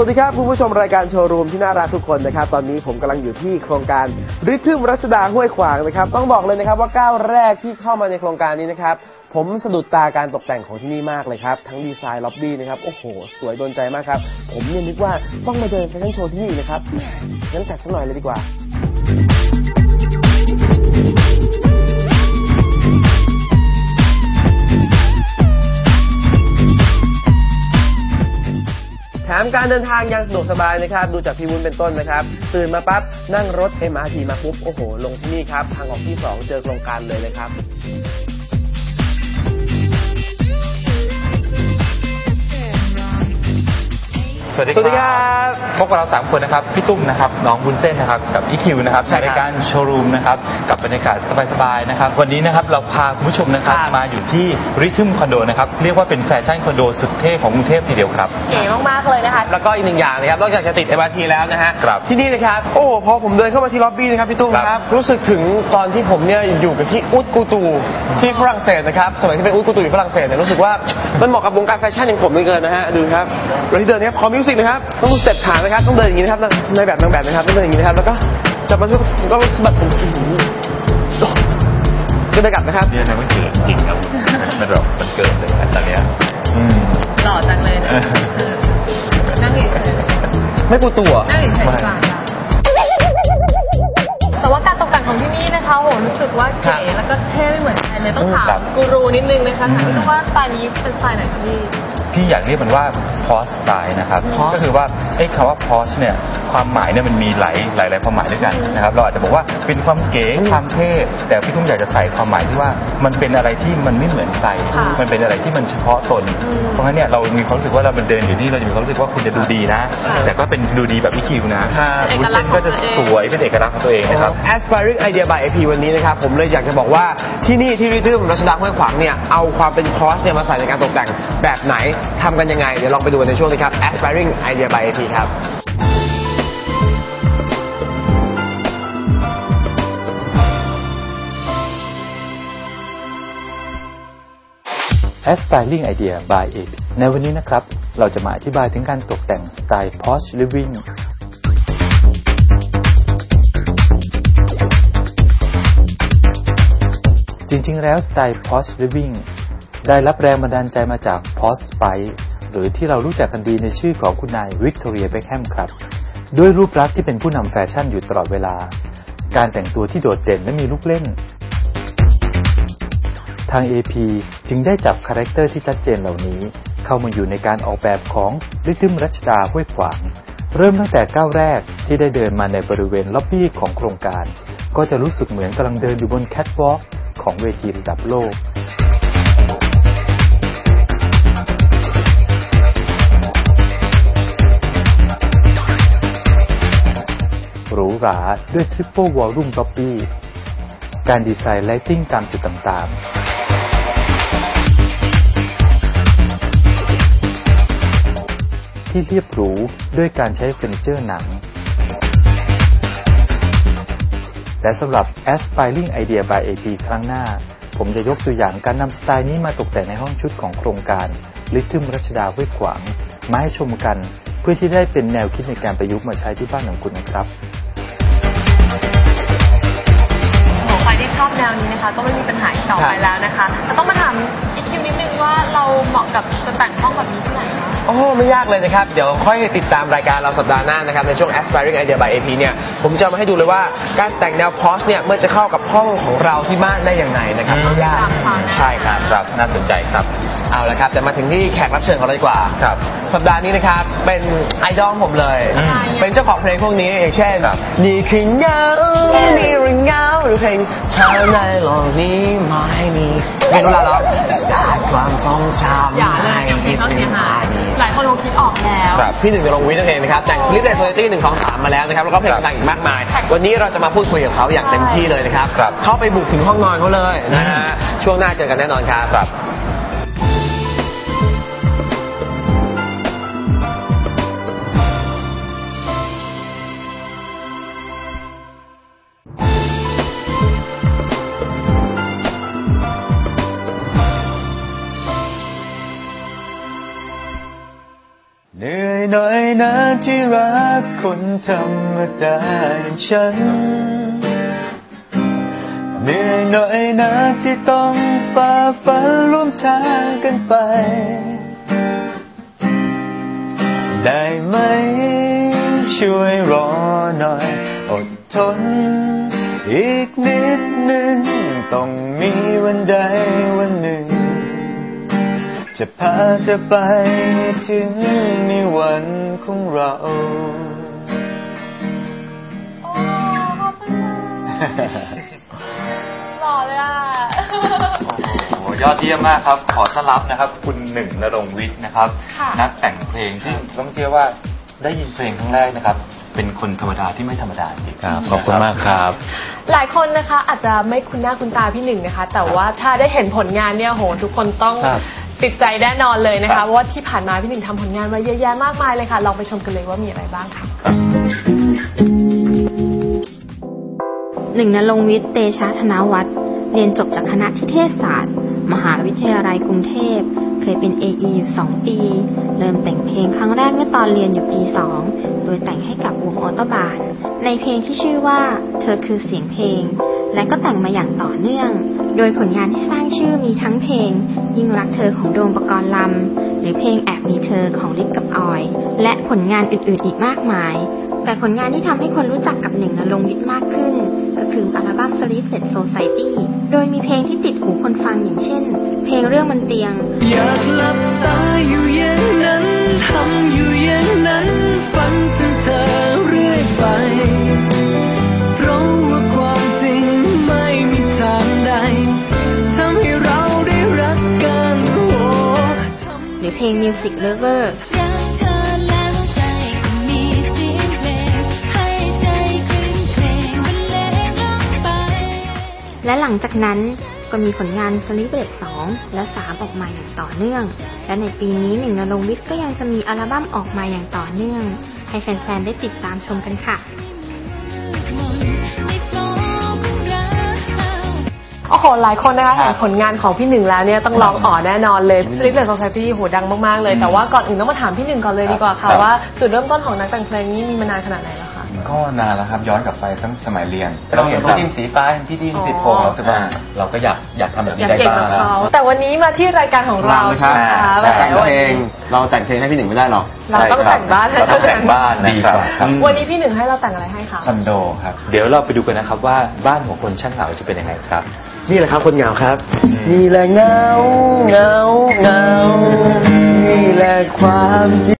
วัสดีครับคุณผู้ชมรายการโชว์รูมที่น่ารักทุกคนนะครับ ตอนนี้ผมกำลังอยู่ที่โครงการริทึมรัชดาห้วยขวางนะครับ ต้องบอกเลยนะครับว่าก้าวแรกที่เข้ามาในโครงการนี้นะครับ ผมสะดุดตาการตกแต่งของที่นี่มากเลยครับ ทั้งดีไซน์ล็อบบี้นะครับ โอ้โห สวยโดนใจมากครับ ผมเนี่ยนึกว่าต้องมาเดินแฟชั่นโชว์ที่นี่นะครับงั้นจัดสักหน่อยเลยดีกว่า แถมการเดินทางยังสะดวกสบายนะครับ ดูจากพี่วุ้นเป็นต้นนะครับ ตื่นมาปั๊บนั่งรถ MRT มาปุ๊บ โอ้โห ลงที่นี่ครับ ทางออกที่ 2 เจอโครงการเลยนะครับ วัสดีสวัสดีครับพบกับเราสามคนนะครับ พี่ตุ้มนะครับ น้องบุญเส้นนะครับ กับอีคิวนะครับใช่ในครับรายการโชว์รูมนะครับ กับบรรยากาศสบายๆนะครับ วันนี้นะครับเราพาคุณผู้ชมนะครับครับมาอยู่ที่ริทึมคอนโดนะครับ เรียกว่าเป็นแฟชั่นคอนโดสุดเท่ของกรุงเทพทีเดียวครับ เก๋มากๆเลยนะคะ แล้วก็อีกหนึ่งอย่างนะครับนอกจากจะติด MRT แล้วนะฮะ ครับ ที่นี่นะครับ โอ้โหพอผมเดินเข้ามาที่ล็อบบี้นะครับพี่ตุ้มครับครับ รู้สึกถึงตอนที่ผมเนี่ยอยู่กับที่อุดกูตูที่ฝรั่งเศสนะครับ สมัยที่เป็นอุดกูตูอยู่ฝรั่งเศสเนี่ยรู้สึกว่ามันเหมาะกับวงการแฟชั่นอย่างผมเหลือเกินนะฮะ ดูครับเวลาที่เดินนะครับคอมิวสิกนะครับ ต้องสเต็ปขานะครับ ต้องเดินอย่างนี้นะครับ ในแบบนางแบบนะครับ ต้องเดินอย่างนี้นะครับ แล้วก็จับมันก็สะบัดผมอื้อหือก็ได้กลับนะครับเนี่ยนะมันเกิดจริงครับ มันแบบมันเกิดเลยนะตอนเนี้ยอืมหล่อจังเลยนะนั่งเฉยไม่กูตัวๆนั่งเฉยๆดีกว่าค่ะแต่ว่าการตกแต่งของที่นี่นะคะโหรู้สึกว่าเก๋แล้วก็เท่ไม่เหมือนใครเลยต้องถามครับกูรูนิดนึงนะคะถามพี่ตุ้มว่าสไตล์นี้เป็นสไตล์ไหนคะพี่พี่อยากเรียกมันว่า post style นะครับ Post ก็คือว่าไอ้คำว่า post เนี่ยความหมายเนี่ยมันมีหลายหลายหลายความหมายด้วยกันนะครับ เราอาจจะบอกว่าเป็นความเก๋ความเท่แต่พี่ตุ้มอยากจะใส่ความหมายที่ว่ามันเป็นอะไรที่มันไม่เหมือนใครค่ะ มันเป็นอะไรที่มันเฉพาะตนอืมเพราะงั้นเนี่ยเรามีความรู้สึกว่าเราเดินอยู่นี่เราจะมีความรู้สึกว่าคุณจะดูดีนะค่ะแต่ก็เป็นดูดีแบบพี่คิวนะครับเป็นวุ้เอนกลัเส้กษณ์นก็จะของตัวเองสวยเป็นเอกลักษณ์ของตัวเองนะครับ Aspiring Idea by AP วันนี้นะครับ ผมเลยอยากจะบอกว่าที่นี่ที่ริทึมรัชดาห้วยขวางเนี่ย เอาความเป็นคอสเนี่ยมาใส่ในการตกแต่งแบบไหนทำกันยังไง เดี๋ยวลองไปดูกันในช่วงนี้ครับ Aspiring Idea by AP ครับ Aspiring Idea by a p ในวันนี้นะครับ เราจะมาอธิบายถึงการตกแต่งสไตล์ Posh Living จริงๆ แล้วสไตล์ Posh Living ได้รับแรงบันดาลใจมาจาก Posh Spice หรือที่เรารู้จักกันดีในชื่อของคุณนายวิกตอเรียเบคแฮมครับ ด้วยรูปลักษณ์ที่เป็นผู้นำแฟชั่นอยู่ตลอดเวลา การแต่งตัวที่โดดเด่นและมีลูกเล่น ทาง AP จึงได้จับคาแรคเตอร์ที่ชัดเจนเหล่านี้ เข้ามาอยู่ในการออกแบบของริทึมรัชดาห้วยขวาง เริ่มตั้งแต่ก้าวแรกที่ได้เดินมาในบริเวณล็อบบี้ของโครงการ ก็จะรู้สึกเหมือนกำลังเดินอยู่บนแคทวอล์กของเวทีระดับโลก หรูหราด้วย Triple Volume Lobby การดีไซน์ไลติ้งตามจุดต่างๆ ที่เรียบหรูด้วยการใช้เฟอร์นิเจอร์หนัง และสำหรับ Aspiring Idea by AP ครั้งหน้า ผมจะยกตัวอย่างการนำสไตล์นี้มาตกแต่งในห้องชุดของโครงการลิทึมรัชดาห้วยขวาง มาให้ชมกันเพื่อที่ได้เป็นแนวคิดในการประยุกต์มาใช้ที่บ้านของคุณนะครับ ของใครที่ชอบแนวนี้นะคะ ก็ไม่มีปัญหาอีกต่อไปแล้วนะคะแต่ต้องมาถามอีกคิวนิดนึงว่าเราเหมาะกับจะแต่งห้องแบบนี้ที่ไหนคะ โอ้ไม่ยากเลยนะครับ เดี๋ยวค่อยติดตามรายการเราสัปดาห์หน้านะครับ ในช่วง Aspiring Idea by AP เนี่ย ผมจะเอามาให้ดูเลยว่าการแต่งแนวพอสเนี่ยมันจะเข้ากับห้องของเราที่บ้านได้อย่างไรนะครับอืมไม่ยาก ตามความนะ ใช่ครับ ครับน่าสนใจครับ เอาละครับแต่มาถึงที่แขกรับเชิญของเราดีกว่า ครับ สัปดาห์นี้นะครับ เป็นไอดอลผมเลย อืม เป็นเจ้าของเพลงพวกนี้อย่างเช่นครับนี่คือเงานี่หรือเงาหรือเพลงเธอในโลกนี้ไม่มีเพลงนู้นละเนาะจากความทรงจำอย่าเลยอย่างเพลงเขาเสียหายหลายคนคงคิดออกแล้ว ครับ พี่หนึ่งในลงวิทย์นั่นเองนะครับแต่งคลิปในโซลิตี้หนึ่งสองสามมาแล้วนะครับ แล้วก็เพลงต่างๆอีกมากมาย วันนี้เราจะมาพูดคุยกับเขาอย่างเต็มที่เลยนะครับ ครับ เข้าไปบุกถึงห้องนอนเขาเลยนะฮะช่วงหน้าเจอกันแน่นอนครับ เหนื่อยหน่อยนะที่รักคนธรรมดาอย่างฉัน เหนื่อยหน่อยนะที่ต้องฝ่าฟันร่วมทางกันไป ได้ไหมช่วยรอหน่อย อดทน อีกนิดหนึ่งต้องมีวันใดวันหนึ่ง จะพาเธอไปถึงในวันของเราหล่อเลยอะ โอ้โหยอดเยี่ยมมากครับ ขอต้อนรับนะครับ คุณหนึ่งนรงค์วิทย์นะครับ ค่ะ นักแต่งเพลงที่ต้องเชื่อว่า ได้ยินเพลงครั้งแรกนะครับ เป็นคนธรรมดาที่ไม่ธรรมดาจริงครับขอบคุณมากครับ หลายคนนะคะอาจจะไม่คุ้นหน้าคุ้นตาพี่หนึ่งนะคะ แต่ว่าถ้าได้เห็นผลงานเนี่ยโหทุกคนต้องครับติดใจแน่นอนเลยนะคะเพราะว่าที่ผ่านมาพี่หนึ่งทำผลงานไว้เยอะแยะมากมายเลยค่ะ ลองไปชมกันเลยว่ามีอะไรบ้างค่ะ หนึ่งนรงค์วิทย์เตชะธนวัฒน์เรียนจบจากคณะทิเทศศาสตร์ มหาวิทยาลัยกรุงเทพเค ยเป็น AE อยู่ 2 ปี เริ่มแต่งเพลงครั้งแรกเมื่อตอนเรียนอยู่ปี 2 โดยแต่งให้กับวงออตบานในเพลงที่ชื่อว่า เธอคือเสียงเพลง และก็แต่งมาอย่างต่อเนื่อง โดยผลงานที่สร้างชื่อมีทั้งเพลง ยิ่งรักเธอของโดมปกรณ์ลำ หรือเพลงแอบมีเธอของลิปกับออย และผลงานอื่นๆ อีกมากมาย แต่ผลงานที่ทำให้คนรู้จักกับหนึ่งนรงวิทย์มากขึ้น ก็คืออัลบั้ม Sleepless Society โดยมีเพลงที่ติดหูคนฟังอย่างเช่น เพลงเรื่องบนเตียง อยากหลับตาอยู่อย่างนั้นทำอยู่อย่างนั้นฝันถึงเธอเรื่อยไป เพราะว่าความจริงไม่มีทางใดทำให้เราได้รักกันโอ้หรือเพลง Music Lover รักเธอแล้วใจก็มีเสียงเพลงให้ใจคลื่นเพลงบรรเลงลงไปและหลังจากนั้น ก็มีผลงาน Sleepless 2และ 3 ออกมาอย่างต่อเนื่อง และในปีนี้หนึ่งนรงค์วิทย์ก็ยังจะมีอัลบั้มออกมาอย่างต่อเนื่อง ให้แฟนๆ ได้ติดตามชมกันค่ะในโฟล์ของเราโอ้โหหลายคนนะคะครับเห็นผลงานของพี่หนึ่งแล้วเนี่ยต้องร้องอ๋อแน่นอนเลย Sleepless Society โหดังมากๆเลย แต่ว่าก่อนอื่นต้องมาถามพี่หนึ่งก่อนเลยดีกว่าค่ะครับว่าจุดเริ่มต้นของนักแต่งเพลงนี้มีมานานขนาดไหนแล้วคะ ก็นานแล้วครับย้อนกลับไปตั้งสมัยเรียนเราเห็นพี่ดินสีฟ้าเห็นพี่ดินติดโพงเรารู้สึกว่าเราก็อยากอยากทำแบบอนี้ยากได้เก่งบ้ากับงเขาแต่วันนี้มาที่รายการของเราครัใช่บไหมคะใช่แต่งวันเพลนี้งเราแต่งเพลงให้พี่หนึ่งไม่ได้หรอกเราต้องแต่งบ้านให้เราต้องแต่งบ้านนะดีครับกว่าครับวันนี้พี่หนึ่งให้เราแต่งอะไรให้คะคอนโดครับเดี๋ยวเราไปดูกันนะครับว่าบ้านของคนช่างเหงาจะเป็นยังไงครับ นี่แหละครับคนเหงาครับนี่แหละเหงาเหงาเหงานี่แหละความจริง